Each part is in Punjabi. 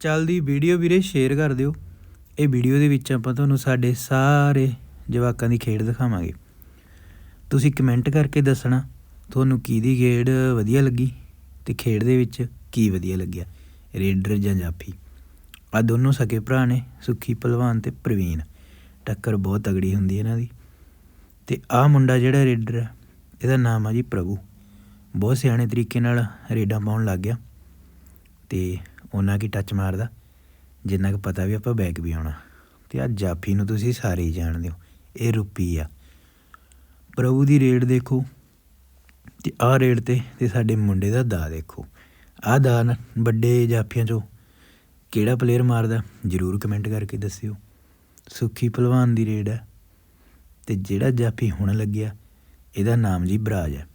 ਚੱਲਦੀ ਵੀਡੀਓ ਵੀਰੇ ਸ਼ੇਅਰ ਕਰ ਦਿਓ। ਇਹ ਵੀਡੀਓ ਦੇ ਵਿੱਚ ਆਪਾਂ ਤੁਹਾਨੂੰ ਸਾਡੇ ਸਾਰੇ ਜਵਾਕਾਂ ਦੀ ਖੇਡ ਦਿਖਾਵਾਂਗੇ। ਤੁਸੀਂ ਕਮੈਂਟ ਕਰਕੇ ਦੱਸਣਾ, ਤੁਹਾਨੂੰ ਕਿਹਦੀ ਖੇਡ ਵਧੀਆ ਲੱਗੀ ਤੇ ਖੇਡ ਦੇ ਵਿੱਚ ਕੀ ਵਧੀਆ ਲੱਗਿਆ, ਰੇਡਰ ਜਾਂ ਜਾਫੀ? ਆ ਦੋਨੋਂ ਸਕੇ ਭਰਾ ਨੇ, ਸੁੱਖੀ ਪਹਿਲਵਾਨ ਤੇ ਪ੍ਰਵੀਨ। ਟੱਕਰ ਬਹੁਤ ਤਗੜੀ ਹੁੰਦੀ ਹੈ ਇਹਨਾਂ ਦੀ। ਤੇ ਆ ਮੁੰਡਾ ਜਿਹੜਾ ਰੇਡਰ ਹੈ, ਇਹਦਾ ਨਾਮ ਆ ਜੀ ਪ੍ਰਭੂ। ਬਹੁਤ ਸਿਆਣੇ ਤਰੀਕੇ ਨਾਲ ਰੇਡਾਂ ਪਾਉਣ ਲੱਗ ਗਿਆ। ਤੇ ਉਹਨਾਂ ਕੀ ਟੱਚ ਮਾਰਦਾ? ਜਿੰਨਾ ਕੁ ਪਤਾ ਵੀ ਆਪਾਂ ਬੈਕ ਵੀ ਆਉਣਾ। ਤੇ ਆ ਜਾਫੀ ਨੂੰ ਤੁਸੀਂ ਸਾਰੇ ਹੀ ਜਾਣਦੇ ਹੋ, ਇਹ ਰੁਪੀ ਆ। ਪ੍ਰਭੂ ਦੀ ਰੇਡ ਦੇਖੋ, ਤੇ ਆਹ ਰੇਡ ਤੇ ਤੇ ਸਾਡੇ ਮੁੰਡੇ ਦਾ ਦਾ ਦੇਖੋ। ਆਹ ਦਾ ਵੱਡੇ ਜਾਫੀਆਂ ਚੋਂ ਕਿਹੜਾ ਪਲੇਅਰ ਮਾਰਦਾ, ਜਰੂਰ ਕਮੈਂਟ ਕਰਕੇ ਦੱਸਿਓ। ਸੁੱਖੀ ਪਹਿਲਵਾਨ ਦੀ ਰੇਡ ਹੈ ਤੇ ਜਿਹੜਾ ਜਾਫੀ ਹੁਣ ਲੱਗਿਆ, ਇਹਦਾ ਨਾਮ ਜੀ ਬਰਾਜ ਹੈ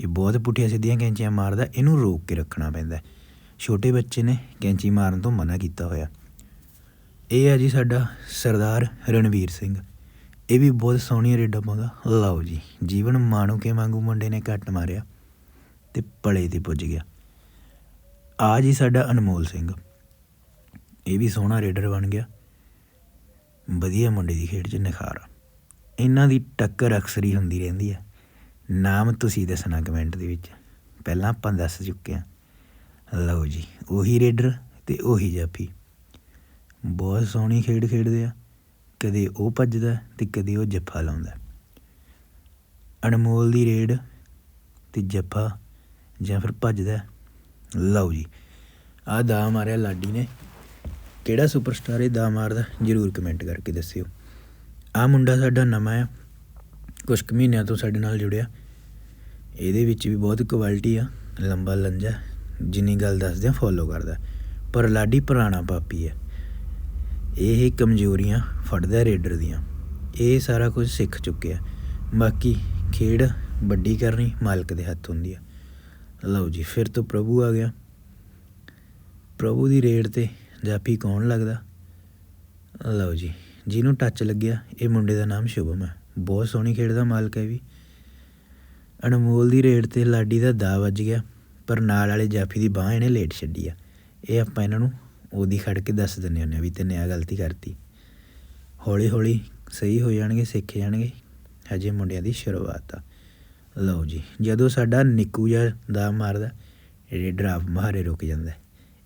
ਇਹ ਬਹੁਤ ਪੁੱਠੀਆਂ ਸਿੱਧੀਆਂ ਕੈਂਚੀਆਂ ਮਾਰਦਾ, ਇਹਨੂੰ ਰੋਕ ਕੇ ਰੱਖਣਾ ਪੈਂਦਾ। ਛੋਟੇ ਬੱਚੇ ਨੇ ਕੈਂਚੀ ਮਾਰਨ ਤੋਂ ਮਨਾ ਕੀਤਾ ਹੋਇਆ। ਇਹ ਹੈ ਜੀ ਸਾਡਾ ਸਰਦਾਰ ਰਣਵੀਰ ਸਿੰਘ। ਇਹ ਵੀ ਬਹੁਤ ਸੋਹਣੀ ਰੇਡਾਂ ਪਾਉਂਦਾ। ਲਓ ਜੀ, ਜੀਵਨ ਮਾਣੋ ਕੇ ਵਾਂਗੂ ਮੁੰਡੇ ਨੇ ਕੱਟ ਮਾਰਿਆ ਤੇ ਪਲੇ ਤੇ ਪੁੱਜ ਗਿਆ। ਆ ਜੀ ਸਾਡਾ ਅਨਮੋਲ ਸਿੰਘ। ਇਹ ਵੀ ਸੋਹਣਾ ਰੇਡਰ ਬਣ ਗਿਆ। ਵਧੀਆ ਮੁੰਡੇ ਦੀ ਖੇਡ 'ਚ ਨਿਖਾਰ ਆ। ਇਹਨਾਂ ਦੀ ਟੱਕਰ ਅਕਸਰ ਹੀ ਹੁੰਦੀ ਰਹਿੰਦੀ ਹੈ। ਨਾਮ ਤੁਸੀਂ ਦੱਸਣਾ ਕਮੈਂਟ ਦੇ ਵਿੱਚ। ਪਹਿਲਾਂ ਆਪਾਂ ਦੱਸ ਚੁੱਕੇ ਹਾਂ। ਲਓ ਜੀ, ਉਹੀ ਰੇਡਰ ਅਤੇ ਉਹੀ ਜਾਫੀ। ਬਹੁਤ ਸੋਹਣੀ ਖੇਡ ਖੇਡਦੇ ਆ। ਕਦੇ ਉਹ ਭੱਜਦਾ ਅਤੇ ਕਦੇ ਉਹ ਜੱਫਾ ਲਾਉਂਦਾ। ਅਨਮੋਲ ਦੀ ਰੇਡ ਅਤੇ ਜੱਫਾ ਜਾਂ ਫਿਰ ਭੱਜਦਾ। ਲਓ ਜੀ, ਆਹ ਦਾ ਮਾਰਿਆ ਲਾਡੀ ਨੇ। ਕਿਹੜਾ ਸੁਪਰਸਟਾਰ ਇਹ ਦਾ ਮਾਰਦਾ, ਜਰੂਰ ਕਮੈਂਟ ਕਰਕੇ ਦੱਸਿਓ। ਆ ਮੁੰਡਾ ਸਾਡਾ ਨਵਾਂ ਆ। ਕੁਝ ਕੁ ਮਹੀਨਿਆਂ ਤੋਂ ਸਾਡੇ ਨਾਲ ਜੁੜਿਆ। ਇਹਦੇ ਵਿੱਚ ਵੀ ਬਹੁਤ ਕੁਆਲਿਟੀ ਆ, ਲੰਬਾ ਲੰਜਾ। ਜਿੰਨੀ ਗੱਲ ਦੱਸਦੇ ਆ ਫੋਲੋ ਕਰਦਾ। ਪਰ ਲਾਡੀ ਪੁਰਾਣਾ ਪਾਪੀ ਹੈ। ਇਹ ਕਮਜ਼ੋਰੀਆਂ ਫੜਦਾ ਰੇਡਰ ਦੀਆਂ। ਇਹ ਸਾਰਾ ਕੁਝ ਸਿੱਖ ਚੁੱਕਿਆ ਬਾਕੀ ਖੇਡ ਵੱਡੀ ਕਰਨੀ ਮਾਲਕ ਦੇ ਹੱਥ ਹੁੰਦੀ ਆ ਲਓ ਜੀ, ਫਿਰ ਤੋਂ ਪ੍ਰਭੂ ਆ ਗਿਆ। ਪ੍ਰਭੂ ਦੀ ਰੇਡ ਤੇ ਜਾਪੀ ਕੌਣ ਲੱਗਦਾ? ਲਓ ਜੀ, ਜਿਹਨੂੰ ਟੱਚ ਲੱਗਿਆ, ਇਹ ਮੁੰਡੇ ਦਾ ਨਾਮ ਸ਼ੁਭਮ ਹੈ। ਬਹੁਤ ਸੋਹਣੀ ਖੇਡ ਦਾ ਮਾਲਕ ਹੈ ਵੀ। ਅਨਮੋਲ ਦੀ ਰੇਡ ਤੇ ਲਾਡੀ ਦਾ ਦਾ ਵੱਜ ਗਿਆ। ਪਰ ਨਾਲ ਵਾਲੇ ਜਾਫੀ ਦੀ ਬਾਹ ਇਹਨੇ ਲੇਟ ਛੱਡੀ ਆ। ਇਹ ਆਪਾਂ ਇਹਨਾਂ ਨੂੰ ਉਹਦੀ ਖੜ ਕੇ ਦੱਸ ਦਿੰਦੇ ਹੁੰਦੇ ਆ ਵੀ ਤੈਨੇ ਆ ਗਲਤੀ ਕਰਤੀ। ਹੌਲੀ ਹੌਲੀ ਸਹੀ ਹੋ ਜਾਣਗੇ, ਸਿੱਖ ਜਾਣਗੇ। ਹਜੇ ਮੁੰਡਿਆਂ ਦੀ ਸ਼ੁਰੂਆਤ ਆ। ਲਓ ਜੀ, ਜਦੋਂ ਸਾਡਾ ਨਿੱਕੂ ਜਿਹਾ ਦਾ ਮਾਰਦਾ, ਇਹ ਡਰਾਪ ਮਾਰੇ ਰੁਕ ਜਾਂਦਾ। ਹੈ।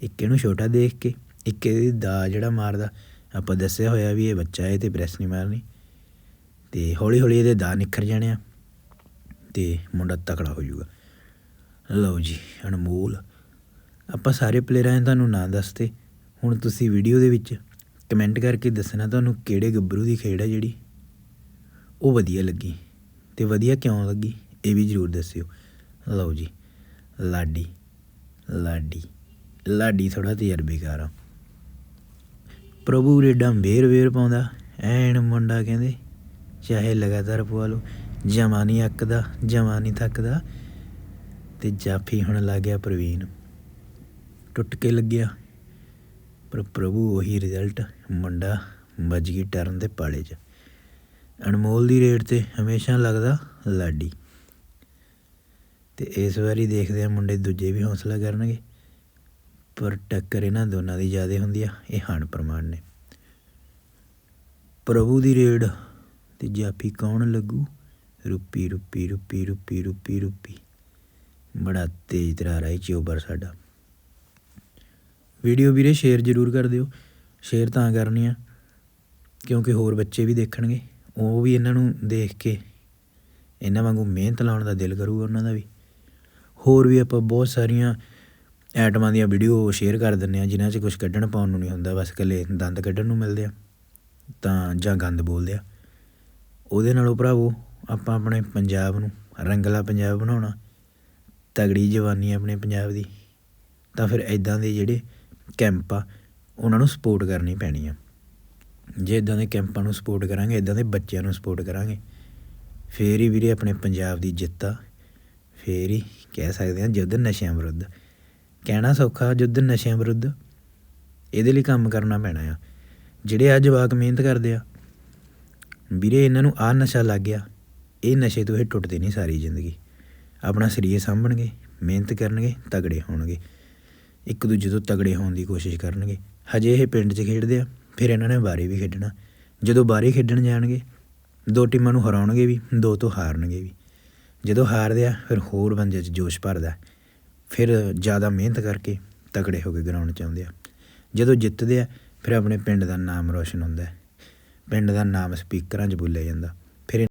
ਇੱਕ ਇਹਨੂੰ ਛੋਟਾ ਦੇਖ ਕੇ, ਇੱਕ ਇਹਦੀ ਦਾ ਜਿਹੜਾ ਮਾਰਦਾ, ਆਪਾਂ ਦੱਸਿਆ ਹੋਇਆ ਵੀ ਇਹ ਬੱਚਾ ਹੈ ਤੇ ਪ੍ਰੈਸ ਨਹੀਂ ਮਾਰਨੀ। ਤੇ ਹੌਲੀ ਹੌਲੀ ਇਹਦੇ ਦਾ ਨਿਖਰ ਜਾਣੇ ਆ ਤੇ ਮੁੰਡਾ ਤਕੜਾ ਹੋ ਜਾਊਗਾ। ਲਓ ਜੀ, ਅਨਮੋਲ। ਆਪਾਂ ਸਾਰੇ ਪਲੇਅਰਾਂ ਦੇ ਤੁਹਾਨੂੰ ਨਾਂ ਦੱਸਤੇ। ਹੁਣ ਤੁਸੀਂ ਵੀਡੀਓ ਦੇ ਵਿੱਚ ਕਮੈਂਟ ਕਰਕੇ ਦੱਸਣਾ ਤੁਹਾਨੂੰ ਕਿਹੜੇ ਗੱਭਰੂ ਦੀ ਖੇਡ ਹੈ ਜਿਹੜੀ। ਉਹ ਵਧੀਆ ਲੱਗੀ ਤੇ ਵਧੀਆ ਕਿਉਂ ਲੱਗੀ, ਇਹ ਵੀ ਜ਼ਰੂਰ ਦੱਸਿਓ। ਲਓ ਜੀ, ਲਾਡੀ ਲਾਡੀ ਲਾਡੀ ਥੋੜਾ ਤਜਰਬੇਕਾਰ ਆ। ਪ੍ਰਭੂ ਰੇਡਾਂ ਵੇਰ ਵੇਰ ਪਾਉਂਦਾ, ਐਨ ਮੁੰਡਾ ਕਹਿੰਦੇ, ਚਾਹੇ ਲਗਾਤਾਰ ਪਵਾ ਲਓ, ਜਮਾ ਨਹੀਂ ਅੱਕਦਾ, ਜਮਾ ਨਹੀਂ ਥੱਕਦਾ। ਤੇ ਜਾਫੀ ਹੁਣ ਲੱਗ ਗਿਆ ਪ੍ਰਵੀਨ। ਟੁੱਟ ਕੇ ਲੱਗਿਆ। ਪਰ ਪ੍ਰਭੂ ਉਹੀ ਰਿਜ਼ਲਟ ਮੁੰਡਾ ਵੱਜ ਗਈ ਟਰਨ ਦੇ ਪਾਲੇ 'ਚ। ਅਨਮੋਲ ਦੀ ਰੇਡ ਤੇ ਹਮੇਸ਼ਾ ਲੱਗਦਾ ਲਾਡੀ। ਤੇ ਇਸ ਵਾਰੀ ਦੇਖਦੇ ਆ ਮੁੰਡੇ ਦੂਜੇ ਵੀ ਹੌਸਲਾ ਕਰਨਗੇ। ਪਰ ਟੱਕਰ ਇਹਨਾਂ ਦੋਨਾਂ ਦੀ ਜ਼ਿਆਦਾ ਹੁੰਦੀ ਆ, ਇਹ ਹਣ ਪ੍ਰਮਾਣ ਨੇ। ਪ੍ਰਭੂ ਦੀ ਰੇਡ ਤੇ ਜਾਫੀ ਕੌਣ ਲੱਗੂ? ਰੁੱਪੀ ਰੁੱਪੀ ਰੁੱਪੀ ਰੁੱਪੀ ਰੁੱਪੀ ਰੁੱਪੀ। ਬੜਾ ਤੇਜ਼ ਤਰਾਰ ਹੈ ਚੋਬਰ ਸਾਡਾ। ਵੀਡੀਓ ਵੀਰੇ ਸ਼ੇਅਰ ਜ਼ਰੂਰ ਕਰ ਦਿਓ। ਸ਼ੇਅਰ ਤਾਂ ਕਰਨੀ ਆ, ਕਿਉਂਕਿ ਹੋਰ ਬੱਚੇ ਵੀ ਦੇਖਣਗੇ। ਉਹ ਵੀ ਇਹਨਾਂ ਨੂੰ ਦੇਖ ਕੇ ਇਹਨਾਂ ਵਾਂਗੂ ਮਿਹਨਤ ਲਾਉਣ ਦਾ ਦਿਲ ਕਰੂਗਾ ਉਹਨਾਂ ਦਾ ਵੀ। ਹੋਰ ਵੀ ਆਪਾਂ ਬਹੁਤ ਸਾਰੀਆਂ ਐਟਮਾਂ ਦੀਆਂ ਵੀਡੀਓ ਸ਼ੇਅਰ ਕਰ ਦਿੰਨੇ ਆ ਜਿਨ੍ਹਾਂ 'ਚ ਕੁਝ ਕੱਢਣ ਪਾਉਣ ਨੂੰ ਨਹੀਂ ਹੁੰਦਾ, ਬਸ ਇਕੱਲੇ ਦੰਦ ਕੱਢਣ ਨੂੰ ਮਿਲਦੇ ਆ, ਤਾਂ ਜਾਂ ਗੰਦ ਬੋਲਦੇ ਆ। ਉਹਦੇ ਨਾਲੋਂ ਭਰਾਵੋ, ਆਪਾਂ ਆਪਣੇ ਪੰਜਾਬ ਨੂੰ ਰੰਗਲਾ ਪੰਜਾਬ ਬਣਾਉਣਾ। ਤਗੜੀ ਜਵਾਨੀ ਆਪਣੇ ਪੰਜਾਬ ਦੀ, ਤਾਂ ਫਿਰ ਇੱਦਾਂ ਦੇ ਜਿਹੜੇ ਕੈਂਪ ਆ, ਉਹਨਾਂ ਨੂੰ ਸਪੋਰਟ ਕਰਨੀ ਪੈਣੀ ਆ। ਜੇ ਇਦਾਂ ਦੇ ਕੈਂਪਾਂ ਨੂੰ ਸਪੋਰਟ ਕਰਾਂਗੇ ਇਦਾਂ ਦੇ ਬੱਚਿਆਂ ਨੂੰ ਸਪੋਰਟ ਕਰਾਂਗੇ, ਫੇਰ ਹੀ ਵੀਰੇ ਆਪਣੇ ਪੰਜਾਬ ਦੀ ਜਿੱਤ ਆ। ਫੇਰ ਹੀ ਕਹਿ ਸਕਦੇ ਹਾਂ ਜੁੱਧ ਨਸ਼ਿਆਂ ਵਿਰੁੱਧ। ਕਹਿਣਾ ਸੌਖਾ ਜੁੱਧ ਨਸ਼ਿਆਂ ਵਿਰੁੱਧ, ਇਹਦੇ ਲਈ ਕੰਮ ਕਰਨਾ ਪੈਣਾ ਆ। ਜਿਹੜੇ ਆ ਜਵਾਕ ਮਿਹਨਤ ਕਰਦੇ ਆ, ਵੀਰੇ ਇਹਨਾਂ ਨੂੰ ਆ ਨਸ਼ਾ ਲੱਗ ਗਿਆ, ਇਹ ਨਸ਼ੇ ਤੋਂ ਇਹ ਟੁੱਟਦੇ ਨਹੀਂ ਸਾਰੀ ਜ਼ਿੰਦਗੀ। ਆਪਣਾ ਸਰੀਰ ਸਾਂਭਣਗੇ, ਮਿਹਨਤ ਕਰਨਗੇ, ਤਗੜੇ ਹੋਣਗੇ। ਇੱਕ ਦੂਜੇ ਤੋਂ ਤਗੜੇ ਹੋਣ ਦੀ ਕੋਸ਼ਿਸ਼ ਕਰਨਗੇ। ਹਜੇ ਇਹ ਪਿੰਡ 'ਚ ਖੇਡਦੇ ਆ, ਫਿਰ ਇਹਨਾਂ ਨੇ ਬਾਰੇ ਵੀ ਖੇਡਣਾ। ਜਦੋਂ ਬਾਰੇ ਖੇਡਣ ਜਾਣਗੇ, ਦੋ ਟੀਮਾਂ ਨੂੰ ਹਰਾਉਣਗੇ ਵੀ, ਦੋ ਤੋਂ ਹਾਰਨਗੇ ਵੀ। ਜਦੋਂ ਹਾਰਦੇ ਆ, ਫਿਰ ਹੋਰ ਬੰਦੇ 'ਚ ਜੋਸ਼ ਭਰਦਾ। ਫਿਰ ਜ਼ਿਆਦਾ ਮਿਹਨਤ ਕਰਕੇ ਤਕੜੇ ਹੋ ਕੇ ਗਰਾਊਂਡ 'ਚ ਆਉਂਦੇ ਆ। ਜਦੋਂ ਜਿੱਤਦੇ ਆ, ਫਿਰ ਆਪਣੇ ਪਿੰਡ ਦਾ ਨਾਮ ਰੋਸ਼ਨ ਹੁੰਦਾ। ਪਿੰਡ ਦਾ ਨਾਮ ਸਪੀਕਰਾਂ 'ਚ ਬੋਲਿਆ ਜਾਂਦਾ।